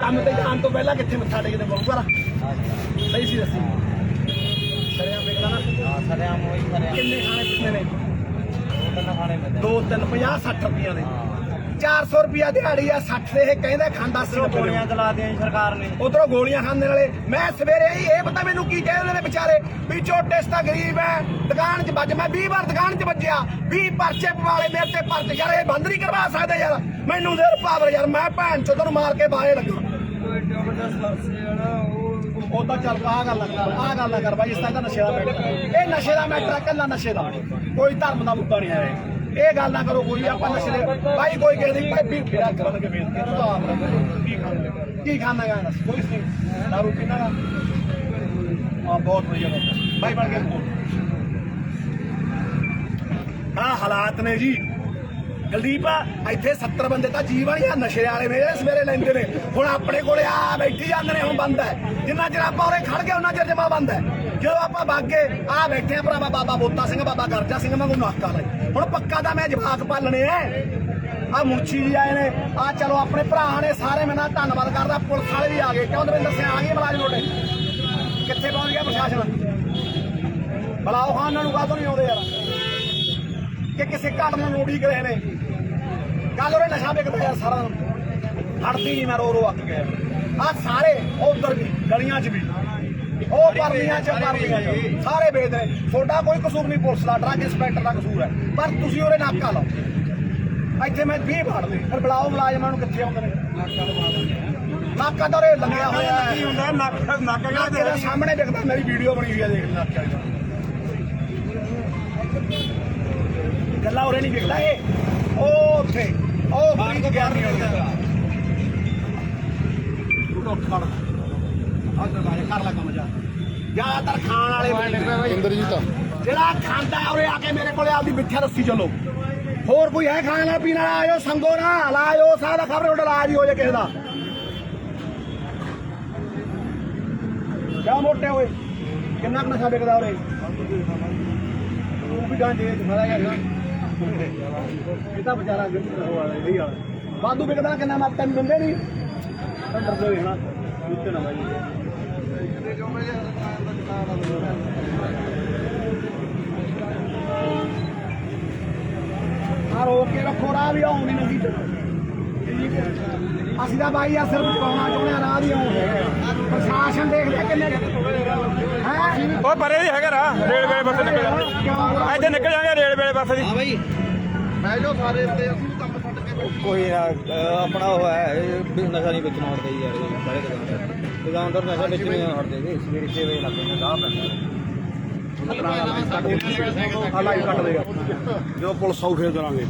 ਕੰਮ ਤੇ ਜਾਣ ਤੋਂ ਪਹਿਲਾਂ ਕਿੱਥੇ ਮੱਥਾ ਟੇਕਦੇ ਬਹੁ ਸਹੀ ਸੀ ਦੱਸੀ। ਸਰਿਆ ਵੇਖਦਾ ਨਾ ਹਾਂ ਸਰਿਆਮ ਹੋਈ ਸਰਿਆਮ ਕਿੰਨੇ ਖਾਣੇ ਕਿੰਨੇ ਨੇ ਤਿੰਨ ਖਾਣੇ ਮਿਲਦੇ ਦੋ ਤਿੰਨ 50 60 ਰੁਪਈਆ ਦੇ। 400 ਰੁਪਈਆ ਦਿਹਾੜੀ ਆ 60 ਦੇ ਇਹ ਕਹਿੰਦੇ ਖਾਂਦਾ ਸੀ ਉਧਰੋਂ ਗੋਲੀਆਂ ਚਲਾ ਦੀਆਂ ਜੀ ਸਰਕਾਰ ਨੇ। ਉਧਰੋਂ ਗੋਲੀਆਂ ਖਾਂਦੇ ਨਾਲੇ। ਮੈਂ ਸਵੇਰੇ ਹੀ ਇਹ ਪਤਾ ਮੈਨੂੰ ਕੀ ਕਹਿੰਦੇ ਨੇ ਵਿਚਾਰੇ। ਵੀ ਸਤਾ ਗਰੀਬ ਹੈ। ਦੁਕਾਨ 'ਚ ਵੱਜ ਮੈਂ 20 ਵਾਰ ਦੁਕਾਨ 'ਚ ਵੱਜਿਆ। 20 ਪਰਚੇ ਪਵਾਲੇ ਮੇਰੇ ਤੇ ਪਰਚੇ ਯਾਰ ਇਹ ਬੰਦ ਨਹੀਂ ਕਰਵਾ ਸਕਦੇ ਯਾਰ। ਮੈਨੂੰ ਦੇਰ ਪਾਵਰ ਯਾਰ। ਮੈਂ ਭੈਣ ਚੋਦ ਨੂੰ ਮਾਰ ਕੇ ਬਾਹੇ ਲੱਗਾ। ਉਹ ਤਾਂ ਚੱਲ ਆ ਗੱਲ ਕਰ ਆ ਗੱਲ ਕਰ ਬਾਈ, ਇਸ ਤਾਂ ਨਸ਼ੇ ਦਾ ਮੈਟਰ ਇਹ ਨਸ਼ੇ ਦਾ ਮੈਟਰ ਆ ਕੱਲਾ ਨਸ਼ੇ ਦਾ। ਕੋਈ ਧਰਮ ਦਾ ਮੁੱਦਾ ਨਹੀਂ ਹੈ ਇਹ। ਗੱਲ ਨਾ ਕਰੋ ਕੋਈ, ਆਪਾਂ ਨਸ਼ੇ ਦੇ ਬਾਈ ਕੋਈ ਕਿਸੇ ਦੀ ਭਾਈ ਵੀ ਫੇਰਾ ਕਰਨ ਕੇ ਬੇਨਤੀ ਤੂੰ ਤਾਂ ਆਪ ਕੀ ਖਾਂਦਾ ਕੀ ਖਾਂਦਾ ਗਾ ਦੱਸ ਕੋਈ ਨਹੀਂ। ਦਾਰੂ ਪੀਣਾ ਆ ਬਹੁਤ ਵਧੀਆ ਗੱਲ ਬਾਈ ਬਣ ਕੇ ਆ ਹਾਲਾਤ ਨੇ ਜੀ। ਗਲਦੀਪ ਇੱਥੇ 70 ਬੰਦੇ ਤਾਂ ਜੀਵਨ ਜਾਂ ਨਸ਼ੇ ਵਾਲੇ ਮੇਰੇ ਸਵੇਰੇ ਲੈਂਦੇ ਨੇ। ਹੁਣ ਆਪਣੇ ਕੋਲੇ ਆ ਬੈਠੀ ਜਾਂਦੇ ਨੇ, ਹੁਣ ਬੰਦ ਹੈ। ਜਿੰਨਾ ਚਿਰ ਆਪਾਂ ਉਰੇ ਖੜ ਗਏ ਉਹਨਾਂ ਚਿਰ ਜਮਾ ਬੰਦ ਹੈ। ਜਦੋਂ ਆਪਾਂ ਬਾਗੇ ਆ ਬੈਠੇ ਆ ਭਰਾਵਾ, ਬਾਬਾ ਬੋਤਾ ਸਿੰਘ, ਬਾਬਾ ਗਰਜਾ ਸਿੰਘ ਵਾਂਗੂ ਨਾਕਾ ਲਈ ਹੁਣ ਪੱਕਾ ਤਾਂ ਮੈਂ ਜਵਾਕ ਪਾਲਣੇ ਐ। ਆ ਮੁਰਸ਼ੀ ਜੀ ਆਏ ਨੇ ਆ ਚਲੋ ਆਪਣੇ ਭਰਾ ਨੇ, ਸਾਰੇ ਮੈਂ ਨਾ ਧੰਨਵਾਦ ਕਰਦਾ, ਪੁਲਿਸ ਵਾਲੇ ਵੀ ਆ ਗਏ। ਕਿਉਂ ਦਵਿੰਦਰ ਸਿੰਘ, ਆ ਗਏ ਮੁਲਾਜ਼ਮ ਤੁਹਾਡੇ? ਕਿੱਥੇ ਪਹੁੰਚ ਗਿਆ ਪ੍ਰਸ਼ਾਸਨ? ਬਲਾਓ ਖਾਨ ਉਹਨਾਂ ਨੂੰ, ਕਾਹਤੋਂ ਨਹੀਂ ਆਉਂਦੇ ਯਾਰ? ਕਿ ਕਿਸੇ ਘਾਟ ਨੂੰ ਨੋੜੀ ਗਏ ਨੇ। ਕੱਲ ਉਹਨੇ ਨਸ਼ਾ ਵਿਕਦਾ ਯਾਰ ਸਾਰਾ। ਹਟਦੀ ਨਹੀਂ ਮੈਂ ਰੋ ਰੋ ਅੱਕ ਗਿਆ ਆ ਸਾਰੇ ਉਧਰ ਵੀ ਗਲੀਆਂ 'ਚ ਵੀ। ਉਹ ਪਰਲੀਆਂ 'ਚ ਪਰਲੀਆਂ 'ਚ। ਸਾਰੇ ਵੇਚਦੇ ਨੇ। ਤੁਹਾਡਾ ਕੋਈ ਕਸੂਰ ਨਹੀਂ ਪੁਲਿਸ ਦਾ ਡਰੱਗ ਇੰਸਪੈਕਟਰ ਦਾ ਕਸੂਰ ਹੈ। ਪਰ ਤੁਸੀਂ ਉਹਦੇ ਨਾਕਾ ਲਾਓ। ਇੱਥੇ ਮੈਂ 20 ਫੜ ਲਈ ਫਿਰ ਬੁਲਾਓ ਮੁਲਾਜ਼ਮਾਂ ਨੂੰ ਕਿੱਥੇ ਆਉਂਦੇ ਨੇ। ਨਾਕਾ ਤਾਂ ਉਰੇ ਲੰਗਿਆ ਹੋਇਆ ਹੈ ਕੀ ਹੁੰਦਾ? ਨੱਕ ਨੱਕ ਨਾਕੇ ਦੇ ਸਾਹਮਣੇ ਦਿਖਦਾ ਮੇਰੀ ਵੀਡੀਓ ਬਣੀ ਹੋਈ ਹੈ ਦੇਖ ਨਾਕੇ ਉਰੇ ਨਹੀਂ ਵਿਕਦਾ। ਇਹ ਉਹ ਉੱਥੇ ਉਹ ਬਾਹਰ ਤੋਂ ਬਾਹਰ ਨਹੀਂ ਆਉਂਦਾ ਤੂੰ ਉੱਠ ਖੜ ਆਦਰ ਬਾਰੇ ਕਰ ਲਾ ਕੰਮ ਜਾ। ਜ਼ਿਆਦਾਤਰ ਖਾਣ ਵਾਲੇ ਇੰਦਰਜੀਤ ਜਿਹੜਾ ਖਾਂਦਾ ਉਰੇ ਆ ਕੇ ਮੇਰੇ ਕੋਲੇ ਆਪਦੀ ਮਿੱਠਾ ਰੱਸੀ ਚੱਲੋ। ਹੋਰ ਕੋਈ ਹੈ ਖਾਣ ਵਾਲਾ? ਪੀਣ ਵਾਲਾ ਆਇਓ ਸੰਗੋ ਨਾ ਲਾਇਓ ਦਾ ਖਬਰ ਉਹਦਾ ਇਲਾਜ ਹੀ ਹੋ ਜਾ ਕਿਸੇ ਦਾ। ਕਿਆ ਮੋਟੇ ਹੋਏ ਕਿੰਨਾ ਕੁ ਨਸ਼ਾ ਵਿਕਦਾ ਉਰੇ? ਉਹ ਵੀ ਗਾਂਜੇ ਗਿਆ ਨਾ। ਇਹ ਤਾਂ ਵਿਚਾਰਾ ਨਹੀਂ ਵਾਲਾ ਬਾਦੂ ਵਿਕਦਾ ਕਿੰਨਾ, ਮੈਂ ਤੈਨੂੰ ਦਿੰਦੇ ਨਹੀਂ। ਤਾਂ ਡਰਦੇ ਹੋਏ ਉੱਤੇ ਨਾ ਬਾਈ। ਆ ਰੋਕ ਕੇ ਰੱਖੋ, ਰਾਹ ਵੀ ਆਉਂਦੀ ਨਹੀਂ ਅਸੀਂ ਤਾਂ ਬਾਈ ਆ ਸਿਰਫ ਪਾਉਣਾ ਚਾਹੁੰਦੇ ਆ, ਰਾਹ ਦੀ। ਆਉਂ ਪ੍ਰਸ਼ਾਸਨ ਦੇਖ ਲਿਆ ਕਿੰਨੇ ਹੈ? ਉਹ ਪਰੇ ਵੀ ਹੈਗਾ ਰਾ ਰੇਲਵੇ ਬੱਸ ਨਿਕਲ ਜਾ ਇੱਥੇ ਨਿਕਲ ਜਾਗੇ ਰੇਲਵੇ ਬੱਸ ਦੀ। ਬਾਈ। ਮੈਂ ਜੋ ਸਾਰੇ ਤੇ ਅਸੀਂ ਕੰਮ ਛੱਡ ਕੇ ਕੋਈ ਨਾ ਆਪਣਾ ਉਹ ਹੈ ਨਸ਼ਾ ਨਹੀਂ ਵੇਚਣਾ ਹਟਦਾ ਜੀ ਯਾਰ ਸਾਰੇ ਦੁਕਾਨਦਾਰ। ਦੁਕਾਨਦਾਰ ਨਸ਼ਾ ਵੇਚਣ ਨਹੀਂ ਹਟਦੇ ਜੀ ਸਵੇਰੇ 6 ਵਜੇ ਲੱਗਦੇ ਨੇ ਗਾਹ ਪੈਂਦਾ। ਆ ਲਾਈਵ ਕੱਟ ਦੇਗਾ। ਜੋ ਪੁਲਿਸ ਆਉ ਫੇਰ ਕਰਾਂਗੇ।